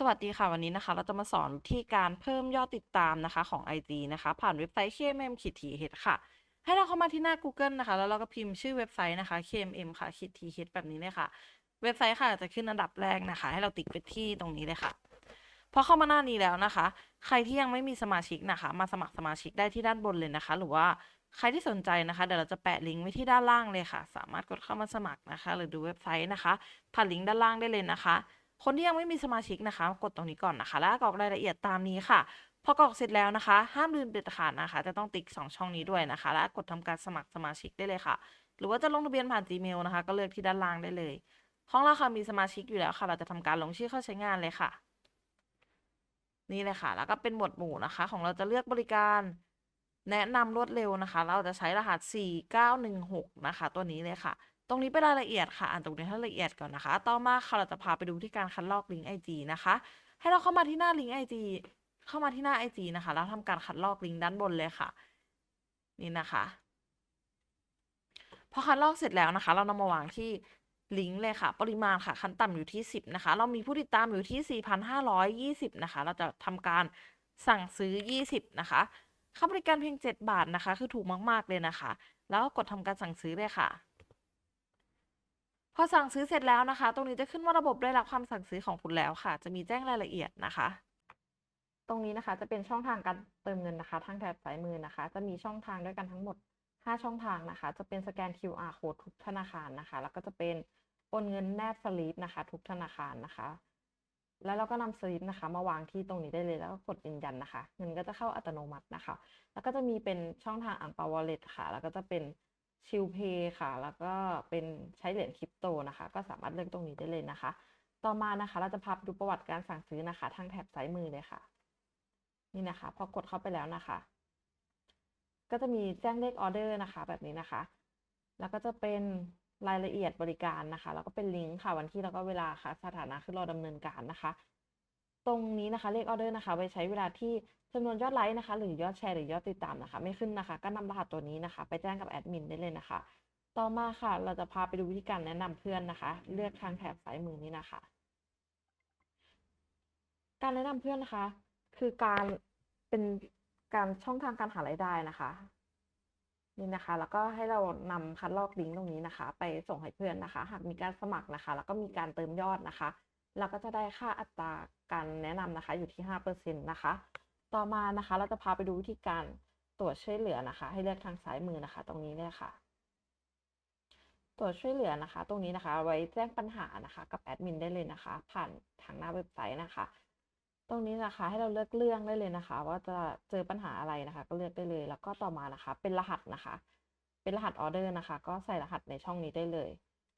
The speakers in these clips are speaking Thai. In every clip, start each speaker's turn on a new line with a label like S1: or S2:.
S1: สวัสดีค่ะวันนี้นะคะ เราจะมาสอนที่การเพิ่มยอดติดตามนะคะของ IG นะคะ ผ่านเว็บไซต์ KMM ขีดทีเฮดค่ะ ให้เราเข้ามาที่หน้า Google นะคะ แล้วเราก็พิมพ์ชื่อเว็บไซต์นะคะ KMM ค่ะขีดทีเฮดแบบนี้เลยค่ะ เว็บไซต์ค่ะจะขึ้นอันดับแรกนะคะ ให้เราติ๊กไปที่ตรงนี้เลยค่ะพอเข้ามาหน้านี้แล้วนะคะ ใครที่ยังไม่มีสมาชิกนะคะ มาสมัครสมาชิกได้ที่ด้านบนเลยนะคะ หรือว่าใครที่สนใจนะคะ เดี๋ยวเราจะแปะลิงก์ไว้ที่ด้านล่างเลยค่ะ สามารถกดเข้ามาสมัครนะคะ หรือดูเว็บไซต์นะคะผ่านลิงก์ด้านล่างได้เลยนะคะ คนที่ยังไม่มีสมาชิกนะคะ กดตรงนี้ก่อนนะคะ แล้วกรอกรายละเอียดตามนี้ค่ะ พอกรอกเสร็จแล้วนะคะ ห้ามลืมเด็ดขาดนะคะ จะต้องติ๊กสองช่องนี้ด้วยนะคะ แล้วกดทำการสมัครสมาชิกได้เลยค่ะ หรือว่าจะลงทะเบียนผ่าน Gmail นะคะ ก็เลือกที่ด้านล่างได้เลยของเราค่ะมีสมาชิกอยู่แล้วค่ะ เราจะทำการลงชื่อเข้าใช้งานเลยค่ะ นี่เลยค่ะ แล้วก็เป็นหมวดหมู่นะคะ ของเราจะเลือกบริการ แนะนำรวดเร็วนะคะ เราจะใช้รหัส 4916 นะคะ ตัวนี้เลยค่ะ ตรงนี้เป็นรายละเอียดค่ะ อ่านตรงนี้ให้ละเอียดก่อนนะคะ ต่อมาค่ะเราจะพาไปดูที่การคัดลอกลิงก์ IG นะคะ ให้เราเข้ามาที่หน้าลิงก์ IG เข้ามาที่หน้า IG นะคะ แล้วทำการคัดลอกลิงก์ด้านบนเลยค่ะ นี่นะคะพอคัดลอกเสร็จแล้วนะคะ เรานำมาวางที่ลิงก์เลยค่ะ ปริมาณค่ะ ขั้นต่ำอยู่ที่ 10 นะคะ เรามีผู้ติดตามอยู่ที่ 4,520 นะคะ เราจะทำการสั่งซื้อ 20 นะคะ ค่าบริการเพียง 7 บาทนะคะ คือถูกมาก ๆ เลยนะคะ แล้วก็กดทำการสั่งซื้อเลยค่ะ พอสั่งซื้อเสร็จแล้วนะคะ ตรงนี้จะขึ้นว่าระบบได้รับความสั่งซื้อของคุณแล้วค่ะ จะมีแจ้งรายละเอียดนะคะ ตรงนี้นะคะจะเป็นช่องทางการเติมเงินนะคะ ทางแถบซ้ายมือนะคะ จะมีช่องทางด้วยกันทั้งหมด 5 ช่องทางนะคะ จะเป็นสแกน QR code ทุกธนาคารนะคะ แล้วก็จะเป็นโอนเงินแนบสลิปนะคะ ทุกธนาคารนะคะ แล้วเราก็นำสลิปนะคะ มาวางที่ตรงนี้ได้เลยแล้วก็กดยืนยันนะคะ เงินก็จะเข้าอัตโนมัตินะคะ แล้วก็จะมีเป็นช่องทางอ่างปาวอลเล็ตค่ะ แล้วก็จะเป็น ชิลเพย์ค่ะ แล้วก็เป็นใช้เหรียญคริปโตนะคะ ก็สามารถเลือกตรงนี้ได้เลยนะคะ ต่อมานะคะ เราจะพาไปดูประวัติการสั่งซื้อนะคะ ทางแถบซ้ายมือเลยค่ะ นี่นะคะ พอกดเข้าไปแล้วนะคะ ก็จะมีแจ้งเลขออเดอร์นะคะ แบบนี้นะคะ แล้วก็จะเป็นรายละเอียดบริการนะคะ แล้วก็เป็นลิงก์ค่ะวันที่แล้วก็เวลาค่ะ สถานะคือรอดำเนินการนะคะ ตรงนี้นะคะเลขออเดอร์นะคะไว้ใช้เวลาที่จำนวนยอดไลค์นะคะ หรือยอดแชร์หรือยอดติดตามนะคะ ไม่ขึ้นนะคะ ก็นำรหัสตัวนี้นะคะ ไปแจ้งกับแอดมินได้เลยนะคะ ต่อมาค่ะ เราจะพาไปดูวิธีการแนะนำเพื่อนนะคะ เลือกทางแถบซ้ายมือนี้นะคะ การแนะนำเพื่อนนะคะ คือการเป็นการช่องทางการหารายได้นะคะนี่นะคะ แล้วก็ให้เรานำคัดลอกลิงก์ตรงนี้นะคะ ไปส่งให้เพื่อนนะคะ หากมีการสมัครนะคะ แล้วก็มีการเติมยอดนะคะ เราก็จะได้ค่าอัตราการแนะนำนะคะอยู่ที่ 5%นะคะ ต่อมานะคะเราจะพาไปดูวิธีการตรวจช่วยเหลือนะคะ ให้เลือกทางซ้ายมือนะคะ ตรงนี้เลยค่ะ ตรวจช่วยเหลือนะคะ ตรงนี้นะคะ ไว้แจ้งปัญหานะคะ กับแอดมินได้เลยนะคะ ผ่านทางหน้าเว็บไซต์นะคะ ตรงนี้นะคะให้เราเลือกเรื่องได้เลยนะคะ ว่าจะเจอปัญหาอะไรนะคะ ก็เลือกได้เลย แล้วก็ต่อมานะคะ เป็นรหัสนะคะ เป็นรหัสออเดอร์นะคะ ก็ใส่รหัสในช่องนี้ได้เลย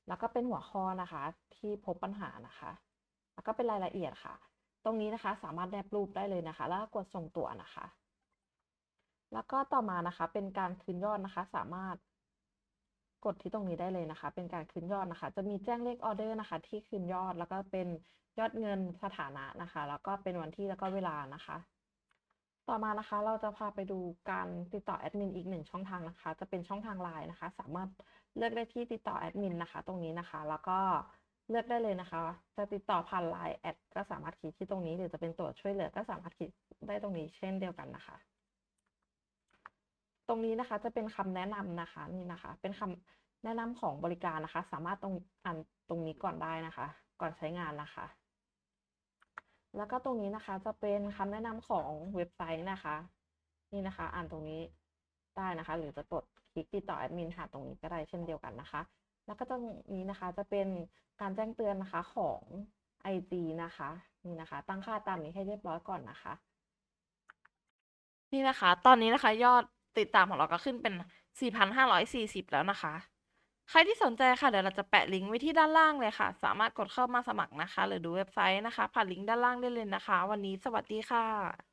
S1: แล้วก็เป็นหัวข้อนะคะ ที่พบปัญหานะคะ ก็เป็นรายละเอียดค่ะ ตรงนี้นะคะสามารถแนบรูปได้เลยนะคะ แล้วก็กดส่งตัวนะคะ แล้วก็ต่อมานะคะ เป็นการคืนยอดนะคะ สามารถกดที่ตรงนี้ได้เลยนะคะ เป็นการคืนยอดนะคะ จะมีแจ้งเลขออเดอร์นะคะ ที่คืนยอดแล้วก็เป็นยอดเงินสถานะนะคะ แล้วก็เป็นวันที่แล้วก็เวลานะคะ ต่อมานะคะ เราจะพาไปดูการติดต่อแอดมินอีกหนึ่งช่องทางนะคะ จะเป็นช่องทางไลน์นะคะ สามารถเลือกได้ที่ติดต่อแอดมินนะคะ ตรงนี้นะคะ แล้วก็ เลือกได้เลยนะคะ จะติดต่อผ่านไลน์แอดก็สามารถคลิกที่ตรงนี้ หรือจะเป็นตัวช่วยเหลือก็สามารถคลิกได้ตรงนี้เช่นเดียวกันนะคะ ตรงนี้นะคะจะเป็นคำแนะนำนะคะนี่นะคะ เป็นคำแนะนำของบริการนะคะ สามารถตรงอ่านตรงนี้ก่อนได้นะคะ ก่อนใช้งานนะคะ แล้วก็ตรงนี้นะคะจะเป็นคำแนะนำของเว็บไซต์นะคะ นี่นะคะ อ่านตรงนี้ได้นะคะ หรือจะกดคลิกติดต่อแอดมินหาตรงนี้ก็ได้เช่นเดียวกันนะคะ แล้วก็ตรงนี้นะคะจะเป็นการแจ้งเตือนนะคะของ IG นะคะนี่นะคะ ตั้งค่าตามนี้ให้เรียบร้อยก่อนนะคะ นี่นะคะ ตอนนี้นะคะ ยอดติดตามของเราก็ขึ้นเป็น 4,540 แล้วนะคะ ใครที่สนใจค่ะ เดี๋ยวเราจะแปะลิงก์ไว้ที่ด้านล่างเลยค่ะ สามารถกดเข้ามาสมัครนะคะ หรือดูเว็บไซต์นะคะ ผ่านลิงก์ด้านล่างได้เลยนะคะ วันนี้สวัสดีค่ะ